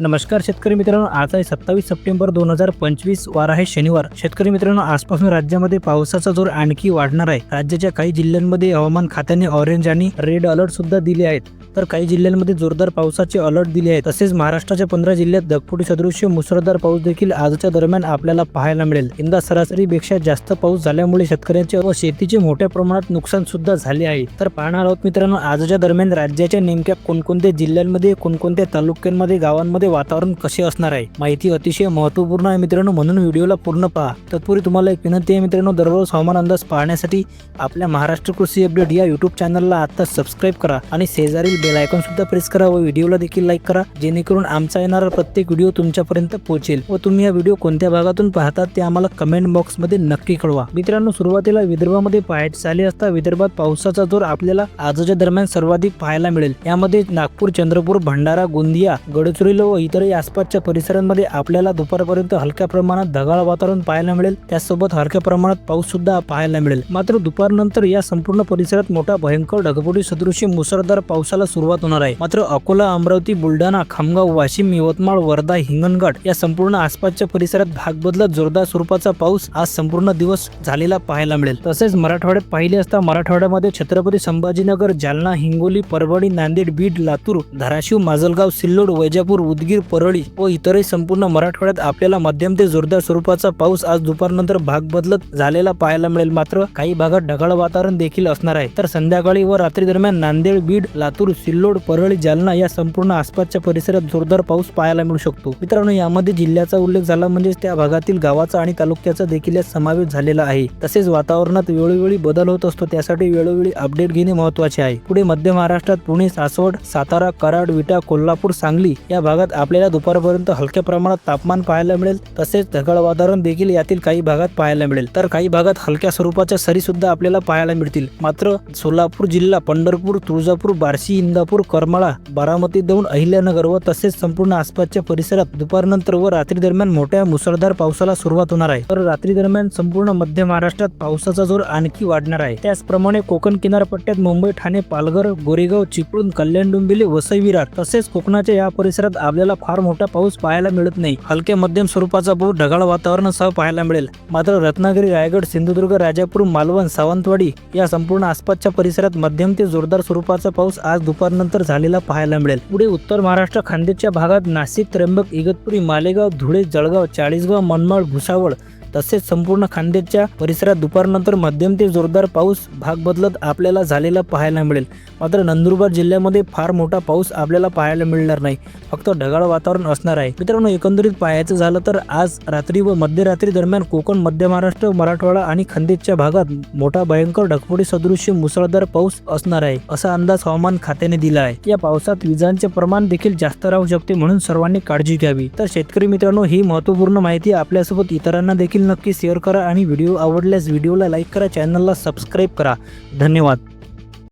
नमस्कार शेतकरी मित्रांनो आज आहे सत्तावीस सप्टेंबर दोन हजार पंचवीस वार आहे शनिवार. शेतकरी मित्रांनो आजपासून राज्यामध्ये पावसाचा जोर आणखी वाढणार आहे. राज्याच्या काही जिल्ह्यांमध्ये हवामान खात्याने ऑरेंज आणि रेड अलर्ट सुद्धा दिले आहेत. तर काही जिल्ह्यांमध्ये जोरदार पावसाचे अलर्ट दिले आहेत. तसेच महाराष्ट्राच्या पंधरा जिल्ह्यात ढगफुटी सदृश्य मुसळधार पाऊस देखील आजच्या दरम्यान आपल्याला पाहायला मिळेल. यंदा सरासरीपेक्षा जास्त पाऊस झाल्यामुळे शेतकऱ्यांचे व शेतीचे मोठ्या प्रमाणात नुकसान सुद्धा झाले आहे. तर पाहणार आहोत मित्रांनो आजच्या दरम्यान राज्याच्या नेमक्या कोणकोणत्या जिल्ह्यांमध्ये कोणकोणत्या तालुक्यांमध्ये गावांमध्ये वातावरण कसे असणार आहे? माहिती अतिशय महत्त्वपूर्ण आहे मित्रांनो म्हणून व्हिडिओला पूर्ण पहा. तत्पूर्वी तुम्हाला एक विनंती आहे मित्रांनो दररोज हवामान अंदाज पाहण्यासाठी आपल्या महाराष्ट्र कृषी अपडेट या युट्यूब चॅनलला आता सबस्क्राईब करा आणि शेजारील बेल आयकॉन सुद्धा प्रेस करा व व्हिडिओला देखील लाईक करा जेणेकरून आमचा येणारा प्रत्येक व्हिडिओ तुमच्यापर्यंत पोहोचेल व तुम्ही हा व्हिडिओ कोणत्या भागातून पाहतात ते आम्हाला कमेंट बॉक्समध्ये नक्की कळवा. मित्रांनो सुरुवातीला विदर्भामध्ये पाहायचे झाले असता विदर्भात पावसाचा जोर आपल्याला आजच्या दरम्यान सर्वाधिक पाहायला मिळेल. यामध्ये नागपूर चंद्रपूर भंडारा गोंदिया गडचिरोली व इतरही आसपासच्या परिसरांमध्ये आपल्याला दुपारपर्यंत हलक्या प्रमाणात ढगाळ वातावरण पाहायला मिळेल. त्यासोबत हलक्या प्रमाणात पाऊस सुद्धा पाहायला मिळेल. मात्र दुपारनंतर या संपूर्ण परिसरात मोठा भयंकर ढगफुटी सदृश्य मुसळधार पावसाला सुरुवात होणार आहे. मात्र अकोला अमरावती बुलढाणा खामगाव वाशिम यवतमाळ वर्धा हिंगणघाट या संपूर्ण आसपासच्या परिसरात भाग बदलत जोरदार स्वरूपाचा पाऊस आज संपूर्ण दिवस झालेला पाहायला मिळेल. तसेच मराठवाड्यात पाहिले असता मराठवाड्यामध्ये छत्रपती संभाजीनगर जालना हिंगोली परभणी नांदेड बीड लातूर धाराशिव माजलगाव सिल्लोड वैजापूर उदगीर परळी व इतरही संपूर्ण मराठवाड्यात आपल्याला मध्यम ते जोरदार स्वरूपाचा पाऊस आज दुपारनंतर भाग बदलत झालेला पाहायला मिळेल. मात्र काही भागात ढगाळ वातावरण देखील असणार आहे. तर संध्याकाळी व रात्री दरम्यान नांदेड बीड लातूर सिल्लोड परळी जालना या संपूर्ण आसपासच्या परिसरात जोरदार पाऊस पाहायला मिळू शकतो. मित्रांनो यामध्ये जिल्ह्याचा उल्लेख झाला म्हणजे त्या भागातील गावाचा आणि तालुक्याचा देखील यात समावेश झालेला आहे. तसेच वातावरणात वेळोवेळी बदल होत असतो. त्यासाठी वेळोवेळी अपडेट घेणे महत्त्वाचे आहे. पुढे मध्य महाराष्ट्रात पुणे सासवड सातारा कराड विटा कोल्हापूर सांगली या भागात आपल्याला दुपारपर्यंत हलक्या प्रमाणात तापमान पाहायला मिळेल तसेच ढगाळ वातावरण देखील यातील काही भागात पाहायला मिळेल. तर काही भागात हलक्या स्वरूपाच्या सरी सुद्धा आपल्याला पाहायला मिळतील. मात्र सोलापूर जिल्हा पंढरपूर तुळजापूर बार्शी इंदापूर करमाळा बारामती दौंड अहिल्यानगर व तसेच संपूर्ण आसपासच्या परिसरात दुपारनंतर व रात्री दरम्यान मोठ्या मुसळधार पावसाला सुरुवात होणार आहे. तर रात्री दरम्यान संपूर्ण मध्य महाराष्ट्रात पावसाचा जोर आणखी वाढणार आहे. त्याचप्रमाणे कोकण किनारपट्ट्यात मुंबई ठाणे पालघर गोरेगाव चिपळूण कल्याण डोंबिवली वसई विरार तसेच कोकणाच्या या परिसरात आपल्याला फार मोठा पाऊस पाहायला मिळत नाही. हलक्या मध्यम स्वरूपाचा पाऊस ढगाळ वातावरणासह पाहायला मिळेल. मात्र रत्नागिरी रायगड सिंधुदुर्ग राजापूर मालवण सावंतवाडी या संपूर्ण आसपासच्या परिसरात मध्यम ते जोरदार स्वरूपाचा पाऊस आज दुपारनंतर झालेला पाहायला मिळेल. पुढे उत्तर महाराष्ट्र खानदेशच्या भागात नाशिक त्र्यंबक इगतपुरी मालेगाव धुळे जळगाव चाळीसगाव मनमाड भुसावळ तसेच संपूर्ण खानदेशच्या परिसरात दुपारनंतर मध्यम ते जोरदार पाऊस भाग बदलत आपल्याला झालेला पाहायला मिळेल. मात्र नंदुरबार जिल्ह्यामध्ये फार मोठा पाऊस आपल्याला पाहायला मिळणार नाही. फक्त ढगाळ वातावरण असणार आहे. मित्रांनो एकंदरीत पाहायचं झालं तर आज रात्री व मध्यरात्री दरम्यान कोकण मध्य महाराष्ट्र मराठवाडा आणि खान्देशच्या भागात मोठा भयंकर ढगफोडी सदृश्य मुसळधार पाऊस असणार आहे असा अंदाज हवामान खात्याने दिला आहे. या पावसात विजांचे प्रमाण देखील जास्त राहू शकते म्हणून सर्वांनी काळजी घ्यावी. तर शेतकरी मित्रांनो ही महत्त्वपूर्ण माहिती आपल्यासोबत इतरांना देखील देखील नक्की शेअर करा आणि व्हिडिओ आवडल्यास व्हिडिओला लाईक करा चॅनलला सबस्क्राईब करा. धन्यवाद.